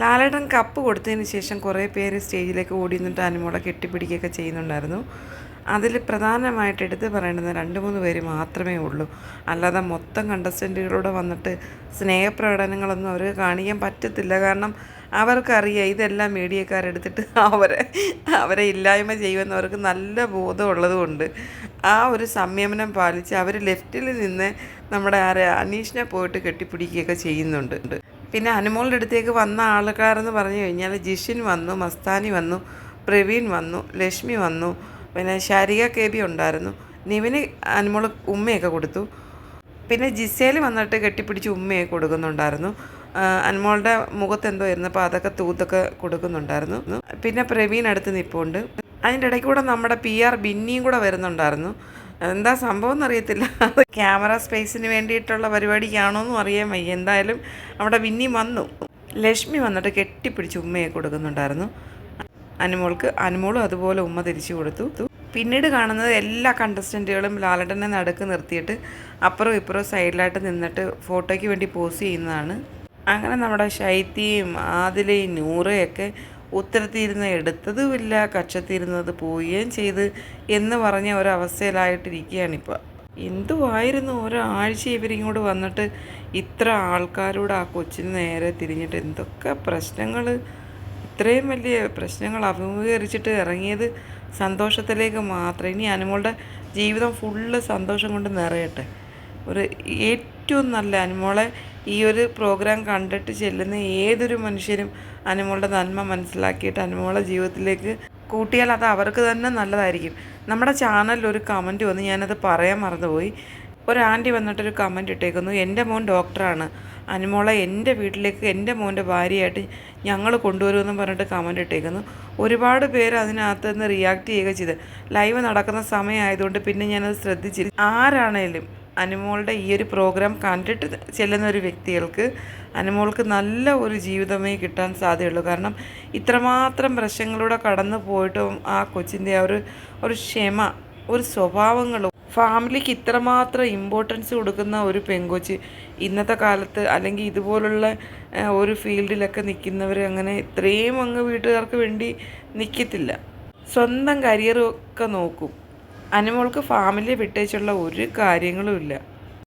ലാലേട്ടൻ cup കൊടുത്തതിന് ശേഷം കുറേ പേര് സ്റ്റേജിലേക്ക് ഓടി നിന്നിട്ട് അനുമോളെ കെട്ടിപ്പിടിക്കുകയൊക്കെ ചെയ്യുന്നുണ്ടായിരുന്നു. അതിൽ പ്രധാനമായിട്ട് എടുത്ത് പറയേണ്ടുന്ന രണ്ട് മൂന്ന് പേര് മാത്രമേ ഉള്ളൂ. അല്ലാതെ മൊത്തം കണ്ടസ്റ്റന്റുകളൂടെ വന്നിട്ട് സ്നേഹപ്രകടനങ്ങളൊന്നും അവർ കാണിക്കാൻ പറ്റത്തില്ല. കാരണം അവർക്കറിയാം ഇതെല്ലാം മീഡിയക്കാരെടുത്തിട്ട് അവരെ അവരെ ഇല്ലായ്മ ചെയ്യുമെന്ന് അവർക്ക് നല്ല ബോധമുള്ളതുകൊണ്ട്. ആ ഒരു സംയമനം പാലിച്ച് അവർ ലെഫ്റ്റിൽ നിന്ന് നമ്മുടെ ആരെ അനീഷിനെ പോയിട്ട് കെട്ടിപ്പിടിക്കുകയൊക്കെ ചെയ്യുന്നുണ്ട്. പിന്നെ അനുമോളുടെ അടുത്തേക്ക് വന്ന ആൾക്കാരെന്ന് പറഞ്ഞു കഴിഞ്ഞാൽ ജിഷിൻ വന്നു മസ്താനി വന്നു പ്രവീൺ വന്നു ലക്ഷ്മി വന്നു പിന്നെ ശാരിക കെ ബി ഉണ്ടായിരുന്നു. നിവിന് അനുമോൾ ഉമ്മയൊക്കെ കൊടുത്തു. പിന്നെ ജിസേൽ വന്നിട്ട് കെട്ടിപ്പിടിച്ച് ഉമ്മയൊക്കെ കൊടുക്കുന്നുണ്ടായിരുന്നു. അനുമോളുടെ മുഖത്ത് എന്തോ ആയിരുന്നു അപ്പോൾ അതൊക്കെ തൂത്തൊക്കെ കൊടുക്കുന്നുണ്ടായിരുന്നു. പിന്നെ പ്രവീൺ അടുത്ത് നിൽപ്പുണ്ട് അതിന്റെ ഇടയ്ക്ക് കൂടെ നമ്മുടെ പി ആർ ബിന്നിയും കൂടെ വരുന്നുണ്ടായിരുന്നു. എന്താ സംഭവം എന്നറിയത്തില്ല. അത് ക്യാമറ സ്പേസിന് വേണ്ടിയിട്ടുള്ള പരിപാടിക്കാണോന്നും അറിയാൻ വയ്യ. എന്തായാലും അവിടെ വിന്നി വന്നു. ലക്ഷ്മി വന്നിട്ട് കെട്ടിപ്പിടിച്ച് ഉമ്മയെ കൊടുക്കുന്നുണ്ടായിരുന്നു. അനുമോൾക്ക് അനുമോളും അതുപോലെ ഉമ്മ തിരിച്ചു കൊടുത്തു. പിന്നീട് കാണുന്നത് എല്ലാ കണ്ടസ്റ്റന്റുകളും ലാലടനെ നടുക്ക് നിർത്തിയിട്ട് അപ്പുറം ഇപ്പുറം സൈഡിലായിട്ട് നിന്നിട്ട് ഫോട്ടോയ്ക്ക് വേണ്ടി പോസ് ചെയ്യുന്നതാണ്. അങ്ങനെ നമ്മുടെ ശൈത്യയും ആദിലയും നൂറയൊക്കെ ഉത്തരത്തിരുന്ന് എടുത്തതുമില്ല കക്ഷത്തിരുന്നത് പോവുകയും ചെയ്ത് എന്ന് പറഞ്ഞ ഒരവസ്ഥയിലായിട്ടിരിക്കുകയാണിപ്പോൾ എന്തുവായിരുന്നു ഒരാഴ്ച ഇവരിങ്ങോട്ട് വന്നിട്ട് ഇത്ര ആൾക്കാരോട് ആ കൊച്ചിന് നേരെ തിരിഞ്ഞിട്ട്? എന്തൊക്കെ പ്രശ്നങ്ങൾ ഇത്രയും വലിയ പ്രശ്നങ്ങൾ അഭിമുഖീകരിച്ചിട്ട് ഇറങ്ങിയത് സന്തോഷത്തിലേക്ക് മാത്രം. ഇനി അനുമോളുടെ ജീവിതം ഫുള്ള് സന്തോഷം കൊണ്ട് നിറയട്ടെ. ഒരു ഏറ്റവും നല്ല അനുമോളെ ഈ ഒരു പ്രോഗ്രാം കണ്ടിട്ട് ചെല്ലുന്ന ഏതൊരു മനുഷ്യരും അനുമോളുടെ നന്മ മനസ്സിലാക്കിയിട്ട് അനുമോളുടെ ജീവിതത്തിലേക്ക് കൂട്ടിയാൽ അത് അവർക്ക് തന്നെ നല്ലതായിരിക്കും. നമ്മുടെ ചാനലിൽ ഒരു കമന്റ് വന്ന് ഞാനത് പറയാൻ മറന്നുപോയി. ഒരു ആന്റി വന്നിട്ടൊരു കമന്റ് ഇട്ടേക്കുന്നു. എന്റെ മോൻ ഡോക്ടറാണ് അനുമോളെ എന്റെ വീട്ടിലേക്ക് എന്റെ മോന്റെ ഭാര്യയായിട്ട് ഞങ്ങൾ കൊണ്ടുവരുമെന്നും പറഞ്ഞിട്ട് കമന്റ് ഇട്ടേക്കുന്നു. ഒരുപാട് പേര് അതിനകത്ത് നിന്ന് റിയാക്ട് ചെയ്യുക ചെയ്ത്. ലൈവ് നടക്കുന്ന സമയമായതുകൊണ്ട് പിന്നെ ഞാനത് ശ്രദ്ധിച്ചില്ല. ആരാണേലും അനുമോളുടെ ഈ ഒരു പ്രോഗ്രാം കണ്ടിട്ട് ചെല്ലുന്ന ഒരു വ്യക്തികൾക്ക് അനുമോൾക്ക് നല്ല ഒരു ജീവിതമേ കിട്ടാൻ സാധ്യതയുള്ളൂ. കാരണം ഇത്രമാത്രം പ്രശ്നങ്ങളിലൂടെ കടന്നു പോയിട്ടും ആ കൊച്ചിന്റെ ആ ഒരു ഒരു ക്ഷമ ഒരു സ്വഭാവങ്ങളും ഫാമിലിക്ക് ഇത്രമാത്രം ഇമ്പോർട്ടൻസ് കൊടുക്കുന്ന ഒരു പെങ്കൊച്ച് ഇന്നത്തെ കാലത്ത് അല്ലെങ്കിൽ ഇതുപോലുള്ള ഒരു ഫീൽഡിലൊക്കെ നിൽക്കുന്നവർ അങ്ങനെ ഇത്രയും അങ്ങ് വീട്ടുകാർക്ക് വേണ്ടി നിൽക്കത്തില്ല. സ്വന്തം കരിയറൊക്കെ നോക്കും. അനുമോൾക്ക് ഫാമിലി വിട്ടേച്ചുള്ള ഒരു കാര്യങ്ങളും ഇല്ല.